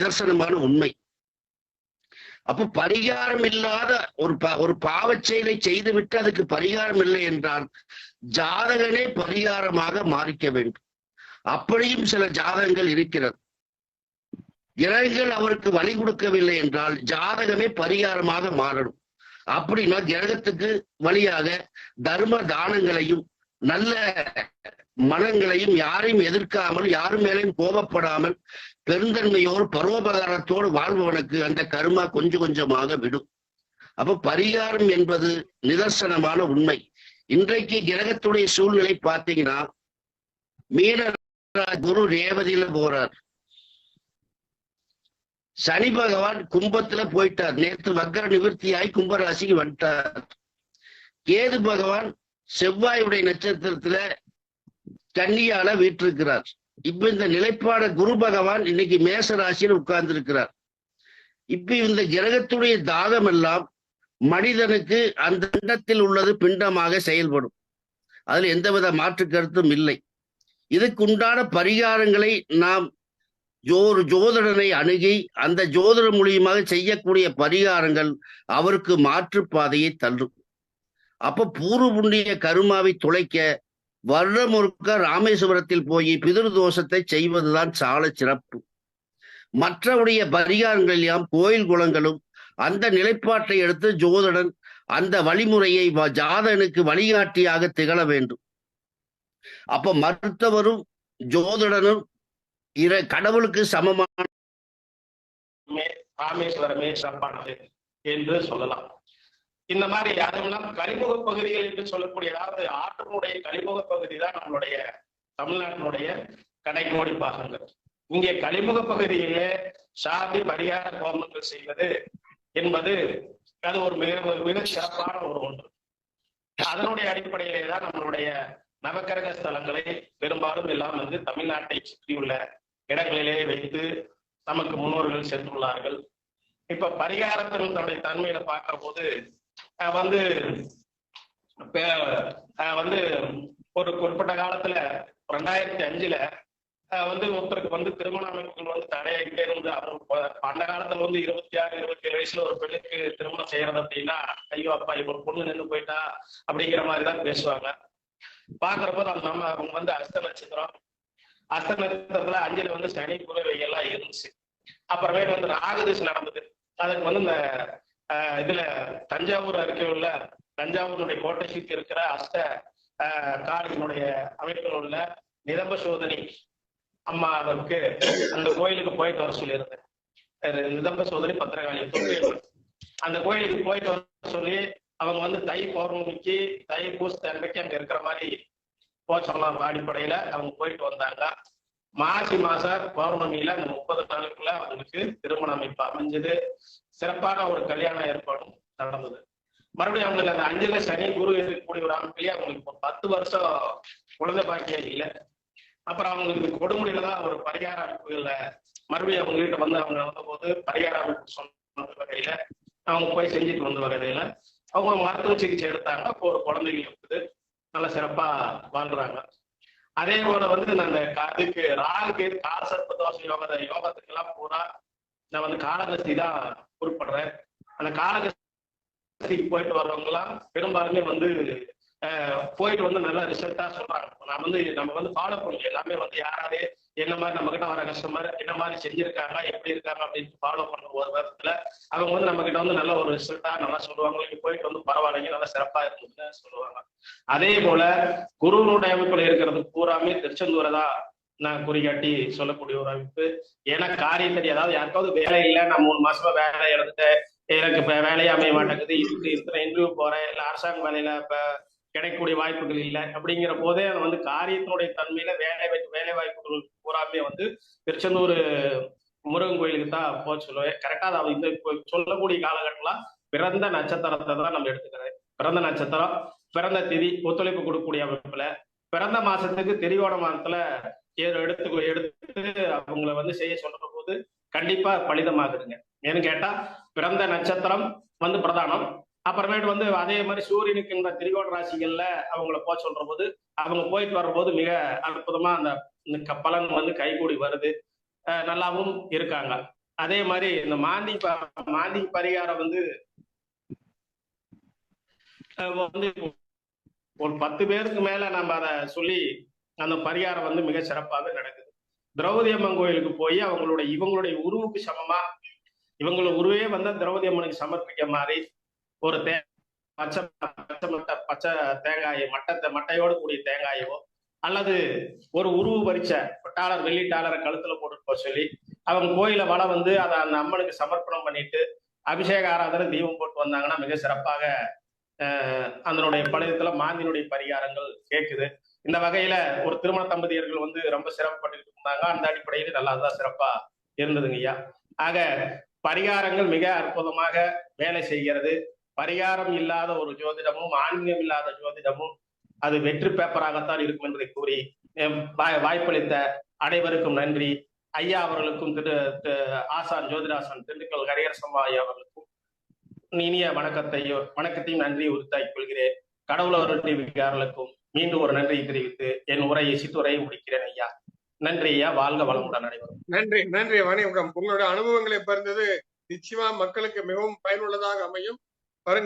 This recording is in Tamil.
நிதர்சனமான உண்மை. அப்ப பரிகாரம் இல்லாத ஒரு ப ஒரு பாவச் செயலை செய்துவிட்டு அதுக்கு பரிகாரம் இல்லை என்றால் ஜாதகனே பரிகாரமாக மாறிக்க வேண்டும். அப்படியும் சில ஜாதகங்கள் இருக்கிறது. கிரகங்கள் அவருக்கு வழி கொடுக்கவில்லை என்றால் ஜாதகமே பரிகாரமாக மாறணும். அப்படின்னா கிரகத்துக்கு வழியாக தர்ம தானங்களையும் நல்ல மனங்களையும் யாரையும் எதிர்க்காமல் யாரும் மேலேயும் கோபப்படாமல் பெருந்தன்மையோடு பரோபகாரத்தோடு வாழ்பவனுக்கு அந்த கருமா கொஞ்சம் கொஞ்சமாக விடும். அப்ப பரிகாரம் என்பது நிதர்சனமான உண்மை. இன்றைக்கு கிரகத்துடைய சூழ்நிலை பார்த்தீங்கன்னா மீன குரு ரேவதியில போறார். சனி பகவான் கும்பத்துல போயிட்டார். நேற்று வக்கர நிவர்த்தியாய் கும்பராசிக்கு வந்துட்டார். கேது பகவான் செவ்வாயுடைய நட்சத்திரத்துல கன்னியால வீற்றிருக்கிறார். இப்ப இந்த நிலைப்பாட குரு பகவான் இன்னைக்கு மேச ராசியில் உட்கார்ந்து இருக்கிறார் இப்ப இந்த கிரகத்துடைய தாகம் எல்லாம் மனிதனுக்கு அந்த இடத்தில் உள்ளது பிண்டமாக செயல்படும். அதுல எந்தவித மாற்று கருத்தும் இல்லை. இதுக்குண்டான பரிகாரங்களை நாம் ஜோர் ஜோதிடனை அணுகி அந்த ஜோதிட மூலியமாக செய்யக்கூடிய பரிகாரங்கள் அவருக்கு மாற்று பாதையை தள்ளும். அப்ப பூர்வ புண்ணிய கருமாவை துளைக்க வருடம் ஒருக்க ராமேஸ்வரத்தில் போய் பிதிரு தோஷத்தை செய்வதுதான் சால சிறப்பு. மற்றவுடைய பரிகாரங்கள் எல்லாம் கோயில் குளங்களும் அந்த நிலைப்பாட்டை எடுத்து ஜோதிடன் அந்த வழிமுறையை வ- ஜாதகனுக்கு வழிகாட்டியாக திகழ வேண்டும். அப்ப மருத்துவரும் ஜோதிடனும் இர கடவுளுக்கு சமமான ராமேஸ்வரமே சிறப்பானது என்று சொல்லலாம். இந்த மாதிரி அதுவெல்லாம் கலிமுக பகுதிகள் என்று சொல்லக்கூடிய அதாவது ஆற்றினுடைய கழிமுக பகுதி தான் நம்மளுடைய தமிழ்நாட்டினுடைய கடைக்கோடி பாகங்கள். இங்கே கழிமுக பகுதியிலே சாதி பரிகார கோமங்கள் செய்வது என்பது அது ஒரு மிக மிக சிறப்பான ஒரு ஒன்று. அதனுடைய அடிப்படையிலே தான் நம்மளுடைய நவக்கிரக ஸ்தலங்களை பெரும்பாலும் எல்லாம் வந்து தமிழ்நாட்டை சுற்றியுள்ள இடங்களிலே வைத்து நமக்கு முன்னோர்கள் சென்றுள்ளார்கள். இப்ப பரிகாரத்தினுடைய தன்மையில பார்க்கிற போது வந்து வந்து ஒரு குறிப்பிட்ட காலத்துல ரெண்டாயிரத்தி அஞ்சுல வந்து ஒருத்தருக்கு வந்து திருமண அமைப்புகள் வந்து தடையாகிட்டே இருந்து அவர் அந்த காலத்துல வந்து இருபத்தி ஆறு இருபத்தி ஏழு வயசுல ஒரு பெண்ணுக்கு திருமணம் செய்யறது அப்படின்னா ஐயோ அப்பா இவ்வளவு பொண்ணு நின்று போயிட்டா அப்படிங்கிற மாதிரிதான் பேசுவாங்க. பாக்குறப்ப நம்ம அவங்க வந்து அஸ்த நட்சத்திரம் அஸ்த நட்சத்திரத்துல அஞ்சுல வந்து சனி குருவை எல்லாம் இருந்துச்சு. அப்புறமே வந்து ராகதிசு நடந்தது. அதுக்கு வந்து இந்த இதுல தஞ்சாவூர் அருகே உள்ள தஞ்சாவூருடைய கோட்டை சுத்தி இருக்கிற அஷ்ட ஆஹ், காளியினுடைய அமைப்பில் உள்ள நிரம்ப சோதனை அம்மா அவருக்கு அந்த கோயிலுக்கு போயிட்டு வர சொல்லியிருந்தேன் நிதம்ப சோதனை பத்திரகாளி அந்த கோயிலுக்கு போயிட்டு வர சொல்லி அவங்க வந்து தை பௌர்ணமிக்கு தை பூச அன்றைக்கு அங்க இருக்கிற மாதிரி போச்சோம்லாம் அடிப்படையில அவங்க போயிட்டு வந்தாங்க. மாசி மாச பௌர்ணமியில அந்த முப்பது நாளுக்குள்ள அவங்களுக்கு திருமண அமைப்பு அமைஞ்சது. சிறப்பான ஒரு கல்யாண ஏற்பாடும் நடந்தது. மறுபடியும் அவங்களுக்கு அந்த அஞ்சுல சனி குரு இருக்கக்கூடிய ஒரு அமைப்பிலேயே அவங்களுக்கு ஒரு பத்து வருஷம் குழந்தை பாக்கியம் இல்லை. அப்புறம் அவங்களுக்கு கொடுமுடியில தான் ஒரு பரிகார அமைப்புகள்ல மறுபடியும் அவங்க கிட்ட வந்து அவங்க வந்தபோது பரிகார அமைப்பு சொன்ன வகையில அவங்க போய் செஞ்சுட்டு வந்த வகையில அவங்க மருத்துவ சிகிச்சை எடுத்தாங்க. அப்போ ஒரு குழந்தைங்க இருக்குது. நல்ல சிறப்பா வாழ்றாங்க. அதே போல வந்து நான் அந்த அதுக்கு இதுக்கு ராகுக்கு காசற்ப தோஷ யோக யோகத்துக்கு எல்லாம் பூரா நான் வந்து காலகஸ்தி தான் குறிப்பிடுறேன். அந்த காலகஸ்திக்கு போயிட்டு வர்றவங்க எல்லாம் பெரும்பாலுமே வந்து போயிட்டு வந்து நல்ல ரிசல்ட்டா சொல்றாங்க நம்ம வந்து நம்ம வந்து ஃபாலோ பண்ணி எல்லாமே வந்து யாராவது என்ன மாதிரி நம்ம கிட்ட வர கஸ்டமர் என்ன மாதிரி செஞ்சிருக்காங்க எப்படி இருக்காங்க அப்படின்னு ஃபாலோ பண்ண ஒரு விதத்துல அவங்க வந்து நம்ம கிட்ட வந்து நல்ல ஒரு ரிசல்ட்டா நல்லா சொல்லுவாங்க. இங்க போயிட்டு வந்து பரவாயில்லைங்க நல்லா சிறப்பா இருக்குன்னு சொல்லுவாங்க. அதே போல குருவனுடைய அமைப்புல இருக்கிறது பூராமே திருச்செந்தூரை தான் நான் குறிகாட்டி சொல்லக்கூடிய ஒரு அமைப்பு. ஏன்னா காரியம் தெரியும் அதாவது யாருக்காவது வேலை இல்லை நான் மூணு மாசமா வேலை எடுத்துட்டேன். எனக்கு இப்ப வேலையே அமைய மாட்டேங்குது. இதுக்கு இத்தனை இன்டர்வியூ போறேன். இல்ல அரசாங்க வேலையில இப்ப கிடைக்கக்கூடிய வாய்ப்புகள் இல்லை. அப்படிங்கிற போதே அது வந்து காரியத்தினுடைய தன்மையில வேலை வாய்ப்பு வேலை வாய்ப்புகள் பூராமே வந்து திருச்செந்தூர் முருகன் கோயிலுக்கு தான் போக சொல்லுவேன். கரெக்டா அது இந்த சொல்லக்கூடிய காலகட்டம்லாம் பிறந்த நட்சத்திரத்தை தான் நம்ம எடுத்துக்கிறேன் பிறந்த நட்சத்திரம் பிறந்த திதி ஒத்துழைப்பு கொடுக்கக்கூடிய அமைப்புல பிறந்த மாசத்துக்கு திரிகோண மாதத்துல எடுத்து எடுத்து அவங்கள வந்து செய்ய சொல்ற போது கண்டிப்பா பலிதமாகுதுங்க. ஏன்னு கேட்டா பிறந்த நட்சத்திரம் வந்து பிரதானம். அப்புறமேட்டு வந்து அதே மாதிரி சூரியனுக்கு இந்த திரிகோண ராசிகள்ல அவங்கள போக சொல்ற போது அவங்க போயிட்டு வரும்போது மிக அற்புதமா அந்த க- பலன் வந்து கைகூடி வருது. நல்லாவும் இருக்காங்க. அதே மாதிரி இந்த மாந்தி மாந்தி பரிகாரம் வந்து வந்து ஒரு பத்து பேருக்கு மேல நம்ம அதை சொல்லி அந்த பரிகாரம் வந்து மிக சிறப்பாக நடக்குது. திரௌபதி அம்மன் கோயிலுக்கு போய் அவங்களுடைய இவங்களுடைய உருவுக்கு சமமா இவங்களோட உருவே வந்து திரௌபதி அம்மனுக்கு சமர்ப்பிக்க மாதிரி ஒரு தே பச்சை பச்சை மட்டை பச்சை தேங்காயை மட்டத்தை மட்டையோடு கூடிய தேங்காயோ அல்லது ஒரு உருவு பறிச்ச டாலர் வெள்ளி டாலரை கழுத்துல போட்டு போக சொல்லி அவங்க கோயில வள வந்து அதை அந்த அம்மனுக்கு சமர்ப்பணம் பண்ணிட்டு அபிஷேக ஆராதனை தீபம் போட்டு வந்தாங்கன்னா மிக சிறப்பாக அஹ், அதனுடைய பழையத்துல மாந்தினுடைய பரிகாரங்கள் கேட்குது. இந்த வகையில ஒரு திருமண தம்பதியர்கள் வந்து ரொம்ப சிறப்பப்பட்டு இருந்தாங்க. அந்த அடிப்படையில் நல்லா தான் சிறப்பா இருந்ததுங்க ஐயா ஆக பரிகாரங்கள் மிக அற்புதமாக வேலை செய்கிறது. பரிகாரம் இல்லாத ஒரு ஜோதிடமும் ஆன்மீகம் இல்லாத ஜோதிடமும் அது வெற்றி பேப்பராகத்தான் இருக்கும் என்பதை கூறி வாய்ப்பளித்த அனைவருக்கும் நன்றி. ஐயா அவர்களுக்கும் திரு ஆசான் ஜோதிராசன் திண்டுக்கல் ஹரிஹரசம்மா ஐயா அவர்களுக்கும் இனிய வணக்கத்தையும் வணக்கத்தையும் நன்றி உரித்தாக்கிக் கொள்கிறேன். கடவுளவர் விகாரர்களுக்கும் மீண்டும் ஒரு நன்றியை தெரிவித்து என் உரையை சிற்றுரையை முடிக்கிறேன் ஐயா. நன்றி ஐயா வாழ்க வளமுடன் அனைவரும். நன்றி நன்றி வணக்கம். உங்களுடைய அனுபவங்களை பிறந்தது நிச்சயமா மக்களுக்கு மிகவும் பயனுள்ளதாக அமையும். ora